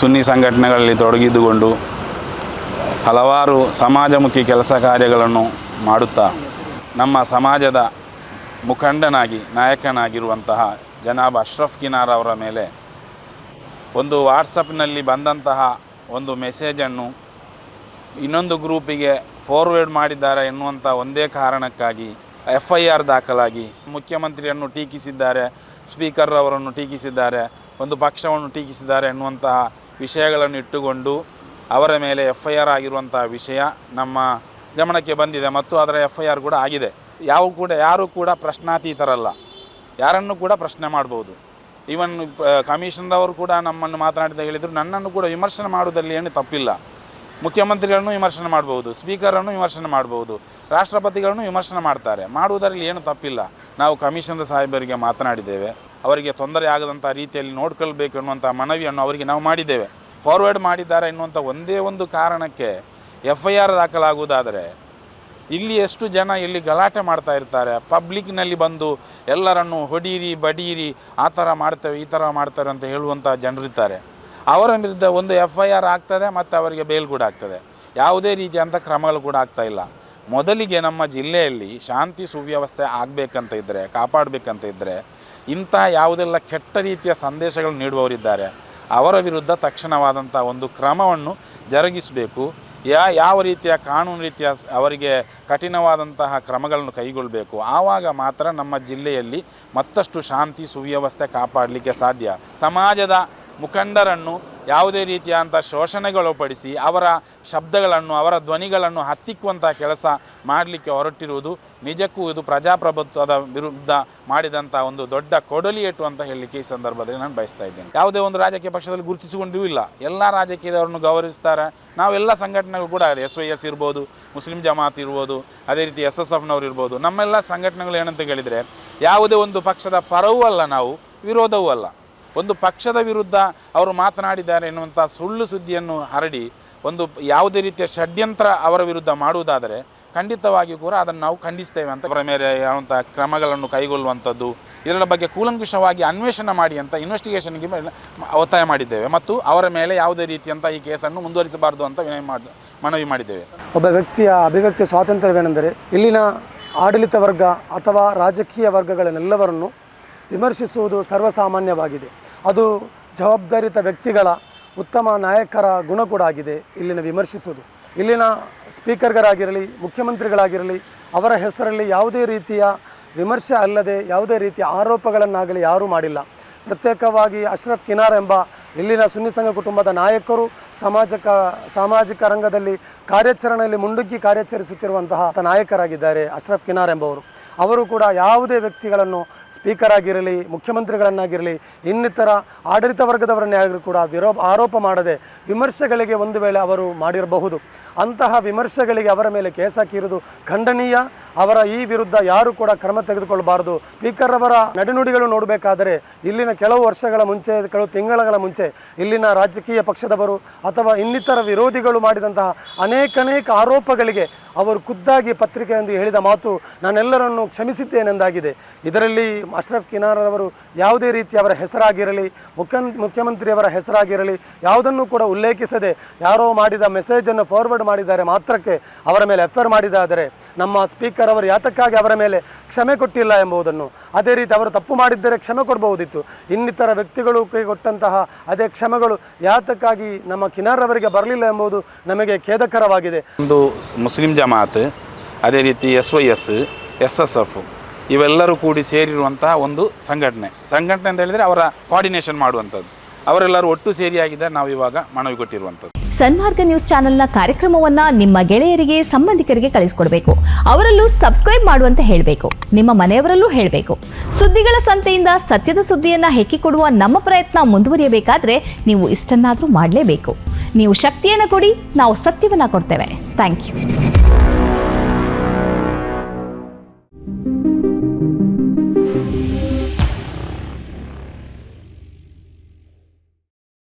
ಸುನ್ನಿ ಸಂಘಟನೆಗಳಲ್ಲಿ ತೊಡಗಿದ್ದುಕೊಂಡು ಹಲವಾರು ಸಮಾಜಮುಖಿ ಕೆಲಸ ಕಾರ್ಯಗಳನ್ನು ಮಾಡುತ್ತಾ ನಮ್ಮ ಸಮಾಜದ ಮುಖಂಡನಾಗಿ, ನಾಯಕನಾಗಿರುವಂತಹ ಜನಾಬ್ ಅಶ್ರಫ್ ಕಿನಾರ್ ಅವರ ಮೇಲೆ ಒಂದು ವಾಟ್ಸಪ್ನಲ್ಲಿ ಬಂದಂತಹ ಒಂದು ಮೆಸೇಜನ್ನು ಇನ್ನೊಂದು ಗ್ರೂಪಿಗೆ ಫಾರ್ವರ್ಡ್ ಮಾಡಿದ್ದಾರೆ ಎನ್ನುವಂಥ ಒಂದೇ ಕಾರಣಕ್ಕಾಗಿ ಎಫ್ ಐ ಆರ್ ದಾಖಲಾಗಿ ಮುಖ್ಯಮಂತ್ರಿಯನ್ನು ಟೀಕಿಸಿದ್ದಾರೆ, ಸ್ಪೀಕರ್ ಅವರನ್ನು ಟೀಕಿಸಿದ್ದಾರೆ, ಒಂದು ಪಕ್ಷವನ್ನು ಟೀಕಿಸಿದ್ದಾರೆ ಎನ್ನುವಂತಹ ವಿಷಯಗಳನ್ನು ಇಟ್ಟುಕೊಂಡು ಅವರ ಮೇಲೆ ಎಫ್ ಐ ಆರ್ ಆಗಿರುವಂಥ ವಿಷಯ ನಮ್ಮ ಗಮನಕ್ಕೆ ಬಂದಿದೆ ಮತ್ತು ಅದರ ಎಫ್ ಐ ಆರ್ ಕೂಡ ಆಗಿದೆ. ಯಾವ ಕೂಡ, ಯಾರೂ ಕೂಡ ಪ್ರಶ್ನಾತೀತರಲ್ಲ. ಯಾರನ್ನು ಕೂಡ ಪ್ರಶ್ನೆ ಮಾಡ್ಬೋದು. ಈವನ್ ಕಮಿಷನರ್ ಅವರು ಕೂಡ ನಮ್ಮನ್ನು ಮಾತನಾಡಿದ ಹೇಳಿದರು, ನನ್ನನ್ನು ಕೂಡ ವಿಮರ್ಶನೆ ಮಾಡುವುದರಲ್ಲಿ ಏನು ತಪ್ಪಿಲ್ಲ. ಮುಖ್ಯಮಂತ್ರಿಗಳನ್ನು ವಿಮರ್ಶನೆ ಮಾಡ್ಬೋದು, ಸ್ಪೀಕರನ್ನು ವಿಮರ್ಶನೆ ಮಾಡ್ಬೋದು, ರಾಷ್ಟ್ರಪತಿಗಳನ್ನು ವಿಮರ್ಶನೆ ಮಾಡ್ತಾರೆ. ಮಾಡುವುದರಲ್ಲಿ ಏನು ತಪ್ಪಿಲ್ಲ. ನಾವು ಕಮಿಷನರ್ ಸಾಹೇಬರಿಗೆ ಮಾತನಾಡಿದ್ದೇವೆ. ಅವರಿಗೆ ತೊಂದರೆ ಆಗದಂಥ ರೀತಿಯಲ್ಲಿ ನೋಡ್ಕೊಳ್ಬೇಕು ಎನ್ನುವಂಥ ಮನವಿಯನ್ನು ಅವರಿಗೆ ನಾವು ಮಾಡಿದ್ದೇವೆ. ಫಾರ್ವರ್ಡ್ ಮಾಡಿದ್ದಾರೆ ಎನ್ನುವಂಥ ಒಂದೇ ಒಂದು ಕಾರಣಕ್ಕೆ ಎಫ್ ಐ ಆರ್ ದಾಖಲಾಗುವುದಾದರೆ ಇಲ್ಲಿ ಎಷ್ಟು ಜನ ಇಲ್ಲಿ ಗಲಾಟೆ ಮಾಡ್ತಾ ಇರ್ತಾರೆ ಪಬ್ಲಿಕ್ನಲ್ಲಿ ಬಂದು ಎಲ್ಲರನ್ನು ಹೊಡೀರಿ, ಬಡೀರಿ, ಆ ಥರ ಮಾಡ್ತೇವೆ, ಈ ಥರ ಮಾಡ್ತಾರೆ ಅಂತ ಹೇಳುವಂಥ ಜನರಿದ್ದಾರೆ ಅವರ ವಿರುದ್ಧ ಒಂದು ಎಫ್ ಐ ಆರ್ ಆಗ್ತದೆ ಮತ್ತು ಅವರಿಗೆ ಬೇಲ್ ಕೂಡ ಆಗ್ತದೆ. ಯಾವುದೇ ರೀತಿಯಂಥ ಕ್ರಮಗಳು ಕೂಡ ಆಗ್ತಾ ಇಲ್ಲ. ಮೊದಲಿಗೆ ನಮ್ಮ ಜಿಲ್ಲೆಯಲ್ಲಿ ಶಾಂತಿ ಸುವ್ಯವಸ್ಥೆ ಆಗಬೇಕಂತ ಇದ್ದರೆ ಕಾಪಾಡಬೇಕಂತ ಇದ್ದರೆ ಇಂಥ ಯಾವುದೆಲ್ಲ ಕೆಟ್ಟ ರೀತಿಯ ಸಂದೇಶಗಳನ್ನು ನೀಡುವವರಿದ್ದಾರೆ, ಅವರ ವಿರುದ್ಧ ತಕ್ಷಣವಾದಂಥ ಒಂದು ಕ್ರಮವನ್ನು ಜರುಗಿಸಬೇಕು. ಯಾ, ಯಾವ ರೀತಿಯ ಕಾನೂನು ರೀತಿಯ ಅವರಿಗೆ ಕಠಿಣವಾದಂತಹ ಕ್ರಮಗಳನ್ನು ಕೈಗೊಳ್ಳಬೇಕು ಆವಾಗ ಮಾತ್ರ ನಮ್ಮ ಜಿಲ್ಲೆಯಲ್ಲಿ ಮತ್ತಷ್ಟು ಶಾಂತಿ, ಸುವ್ಯವಸ್ಥೆ ಕಾಪಾಡಲಿಕ್ಕೆ ಸಾಧ್ಯ. ಸಮಾಜದ ಮುಖಂಡರನ್ನು ಯಾವುದೇ ರೀತಿಯಾದಂಥ ಶೋಷಣೆಗೊಳಪಡಿಸಿ ಅವರ ಶಬ್ದಗಳನ್ನು, ಅವರ ಧ್ವನಿಗಳನ್ನು ಹತ್ತಿಕ್ಕುವಂಥ ಕೆಲಸ ಮಾಡಲಿಕ್ಕೆ ಹೊರಟಿರುವುದು ನಿಜಕ್ಕೂ ಇದು ಪ್ರಜಾಪ್ರಭುತ್ವದ ವಿರುದ್ಧ ಮಾಡಿದಂಥ ಒಂದು ದೊಡ್ಡ ಕೊಡಲಿಯೇಟು ಅಂತ ಹೇಳಲಿಕ್ಕೆ ಈ ಸಂದರ್ಭದಲ್ಲಿ ನಾನು ಬಯಸ್ತಾ ಇದ್ದೇನೆ. ಯಾವುದೇ ಒಂದು ರಾಜಕೀಯ ಪಕ್ಷದಲ್ಲಿ ಗುರುತಿಸಿಕೊಂಡಿಯೂ ಇಲ್ಲ. ಎಲ್ಲ ರಾಜಕೀಯದವರನ್ನು ಗೌರವಿಸ್ತಾರೆ. ನಾವೆಲ್ಲ ಸಂಘಟನೆಗಳು ಕೂಡ ಇದೆ ಎಸ್ ವೈ ಎಸ್ ಇರ್ಬೋದು, ಮುಸ್ಲಿಂ ಜಮಾತ್ ಇರ್ಬೋದು, ಅದೇ ರೀತಿ ಎಸ್ ಎಸ್ ಎಫ್ನವ್ರು ಇರ್ಬೋದು, ನಮ್ಮೆಲ್ಲ ಸಂಘಟನೆಗಳು ಏನಂತ ಹೇಳಿದರೆ ಯಾವುದೇ ಒಂದು ಪಕ್ಷದ ಪರವೂ ಅಲ್ಲ ನಾವು, ವಿರೋಧವೂ ಅಲ್ಲ. ಒಂದು ಪಕ್ಷದ ವಿರುದ್ಧ ಅವರು ಮಾತನಾಡಿದ್ದಾರೆ ಎನ್ನುವಂಥ ಸುಳ್ಳು ಸುದ್ದಿಯನ್ನು ಹರಡಿ ಒಂದು ಯಾವುದೇ ರೀತಿಯ ಷಡ್ಯಂತ್ರ ಅವರ ವಿರುದ್ಧ ಮಾಡುವುದಾದರೆ ಖಂಡಿತವಾಗಿಯೂ ಕೂಡ ಅದನ್ನು ನಾವು ಖಂಡಿಸ್ತೇವೆ ಅಂತ ಅವರ ಮೇಲೆ ಯಾವಂಥ ಕ್ರಮಗಳನ್ನು ಕೈಗೊಳ್ಳುವಂಥದ್ದು, ಇದರ ಬಗ್ಗೆ ಕೂಲಂಕುಷವಾಗಿ ಅನ್ವೇಷಣೆ ಮಾಡಿ ಅಂತ ಇನ್ವೆಸ್ಟಿಗೇಷನ್ಗೆ ಒತ್ತಾಯ ಮಾಡಿದ್ದೇವೆ. ಮತ್ತು ಅವರ ಮೇಲೆ ಯಾವುದೇ ರೀತಿಯಂಥ ಈ ಕೇಸನ್ನು ಮುಂದುವರಿಸಬಾರದು ಅಂತ ವಿನಯ ಮಾಡಿ, ಮನವಿ ಮಾಡಿದ್ದೇವೆ. ಒಬ್ಬ ವ್ಯಕ್ತಿಯ ಅಭಿವ್ಯಕ್ತಿ ಸ್ವಾತಂತ್ರ್ಯವೇನೆಂದರೆ ಇಲ್ಲಿನ ಆಡಳಿತ ವರ್ಗ ಅಥವಾ ರಾಜಕೀಯ ವರ್ಗಗಳನ್ನೆಲ್ಲವರನ್ನು ವಿಮರ್ಶಿಸುವುದು ಸರ್ವಸಾಮಾನ್ಯವಾಗಿದೆ. ಅದು ಜವಾಬ್ದಾರಿತ ವ್ಯಕ್ತಿಗಳ ಉತ್ತಮ ನಾಯಕರ ಗುಣ ಕೂಡ ಆಗಿದೆ. ಇಲ್ಲಿನ ವಿಮರ್ಶಿಸುವುದು. ಇಲ್ಲಿನ ಸ್ಪೀಕರ್ಗಳಾಗಿರಲಿ, ಮುಖ್ಯಮಂತ್ರಿಗಳಾಗಿರಲಿ, ಅವರ ಹೆಸರಲ್ಲಿ ಯಾವುದೇ ರೀತಿಯ ವಿಮರ್ಶೆ ಅಲ್ಲದೆ ಯಾವುದೇ ರೀತಿಯ ಆರೋಪಗಳನ್ನಾಗಲಿ ಯಾರೂ ಮಾಡಿಲ್ಲ. ಪ್ರತ್ಯೇಕವಾಗಿ ಅಶ್ರಫ್ ಕಿನಾರ್ ಎಂಬ ಇಲ್ಲಿನ ಸುನ್ನಿ ಸಂಘ ಕುಟುಂಬದ ನಾಯಕರು ಸಮಾಜಕ, ಸಾಮಾಜಿಕ ರಂಗದಲ್ಲಿ ಕಾರ್ಯಾಚರಣೆಯಲ್ಲಿ ಮುಂಡುಗ್ಗಿ ಕಾರ್ಯಾಚರಿಸುತ್ತಿರುವಂತಹ ನಾಯಕರಾಗಿದ್ದಾರೆ ಅಶ್ರಫ್ ಕಿನಾರ್ ಎಂಬವರು. ಅವರು ಕೂಡ ಯಾವುದೇ ವ್ಯಕ್ತಿಗಳನ್ನು ಸ್ಪೀಕರ್ ಆಗಿರಲಿ, ಮುಖ್ಯಮಂತ್ರಿಗಳನ್ನಾಗಿರಲಿ, ಇನ್ನಿತರ ಆಡಳಿತ ವರ್ಗದವರನ್ನೇ ಆಗಿರೂ ಕೂಡ ವಿರೋ, ಆರೋಪ ಮಾಡದೆ ವಿಮರ್ಶೆಗಳಿಗೆ ಒಂದು ವೇಳೆ ಅವರು ಮಾಡಿರಬಹುದು. ಅಂತಹ ವಿಮರ್ಶೆಗಳಿಗೆ ಅವರ ಮೇಲೆ ಕೇಸ್ ಹಾಕಿರುವುದು ಖಂಡನೀಯ. ಅವರ ಈ ವಿರುದ್ಧ ಯಾರು ಕೂಡ ಕ್ರಮ ತೆಗೆದುಕೊಳ್ಳಬಾರದು. ಸ್ಪೀಕರ್ ಅವರ ನಡೆನುಡಿಗಳು ನೋಡಬೇಕಾದರೆ ಇಲ್ಲಿನ ಕೆಲವು ವರ್ಷಗಳ ಮುಂಚೆ, ಕೆಲವು ತಿಂಗಳ ಮುಂಚೆ ಇಲ್ಲಿನ ರಾಜಕೀಯ ಪಕ್ಷದವರು ಅಥವಾ ಇನ್ನಿತರ ವಿರೋಧಿಗಳು ಮಾಡಿದಂತಹ ಅನೇಕನೇಕ ಆರೋಪಗಳಿಗೆ ಅವರು ಖುದ್ದಾಗಿ ಪತ್ರಿಕೆಯೊಂದು ಹೇಳಿದ ಮಾತು ನಾನೆಲ್ಲರನ್ನು ಕ್ಷಮಿಸಿದ್ದೇನೆಂದಾಗಿದೆ ಇದರಲ್ಲಿ ಅಶ್ರಫ್ ಕಿನಾರ್ ಅವರು ಯಾವುದೇ ರೀತಿ ಅವರ ಹೆಸರಾಗಿರಲಿ, ಮುಖ್ಯ ಮುಖ್ಯಮಂತ್ರಿಯವರ ಹೆಸರಾಗಿರಲಿ ಯಾವುದನ್ನು ಕೂಡ ಉಲ್ಲೇಖಿಸದೆ ಯಾರೋ ಮಾಡಿದ ಮೆಸೇಜನ್ನು ಫಾರ್ವರ್ಡ್ ಮಾಡಿದ್ದಾರೆ ಮಾತ್ರಕ್ಕೆ ಅವರ ಮೇಲೆ ಎಫ್ ಮಾಡಿದಾದರೆ ನಮ್ಮ ಸ್ಪೀಕರ್ ಅವರು ಯಾತಕ್ಕಾಗಿ ಅವರ ಮೇಲೆ ಕ್ಷಮೆ ಕೊಟ್ಟಿಲ್ಲ ಎಂಬುದನ್ನು? ಅದೇ ರೀತಿ ಅವರು ತಪ್ಪು ಮಾಡಿದ್ದರೆ ಕ್ಷಮೆ ಕೊಡಬಹುದಿತ್ತು. ಇನ್ನಿತರ ವ್ಯಕ್ತಿಗಳು ಕೈಗೊಟ್ಟಂತಹ ಅದೇ ಕ್ಷಮೆಗಳು ಯಾತಕ್ಕಾಗಿ ನಮ್ಮ ಕಿನಾರ್ ಅವರಿಗೆ ಬರಲಿಲ್ಲ ಎಂಬುದು ನಮಗೆ ಖೇದಕರವಾಗಿದೆ. ಒಂದು ಮುಸ್ಲಿಂ ಜಮಾತ್ ಅದೇ ರೀತಿ S Y S S S F ಇವೆಲ್ಲರೂ ಕೂಡಿ ಸೇರಿರುವಂತಹ ಒಂದು ಸಂಘಟನೆ. ಸಂಘಟನೆ ಅಂತ ಹೇಳಿದ್ರೆ ಅವರ ಕೋಆರ್ಡಿನೇಷನ್ ಮಾಡುವಂಥದ್ದು. ಅವರೆಲ್ಲರೂ ಒಟ್ಟು ಸೇರಿಯಾಗಿದ್ದಾರೆ ನಾವು ಇವಾಗ ಮನವಿ ಕೊಟ್ಟಿರುವಂಥದ್ದು. ಸನ್ಮಾರ್ಗ ನ್ಯೂಸ್ ಚಾನೆಲ್ನ ಕಾರ್ಯಕ್ರಮವನ್ನ ನಿಮ್ಮ ಗೆಳೆಯರಿಗೆ, ಸಂಬಂಧಿಕರಿಗೆ ಕಳಿಸಿಕೊಡ್ಬೇಕು. ಅವರಲ್ಲೂ ಸಬ್ಸ್ಕ್ರೈಬ್ ಮಾಡುವಂತೆ ಹೇಳಬೇಕು. ನಿಮ್ಮ ಮನೆಯವರಲ್ಲೂ ಹೇಳಬೇಕು. ಸುದ್ದಿಗಳ ಸಂತೆಯಿಂದ ಸತ್ಯದ ಸುದ್ದಿಯನ್ನ ಹೆಕ್ಕಿಕೊಡುವ ನಮ್ಮ ಪ್ರಯತ್ನ ಮುಂದುವರಿಯಬೇಕಾದ್ರೆ ನೀವು ಇಷ್ಟನ್ನಾದರೂ ಮಾಡಲೇಬೇಕು. ನೀವು ಶಕ್ತಿಯನ್ನು ಕೊಡಿ, ನಾವು ಸತ್ಯವನ್ನು ಕೊಡ್ತೇವೆ. Thank you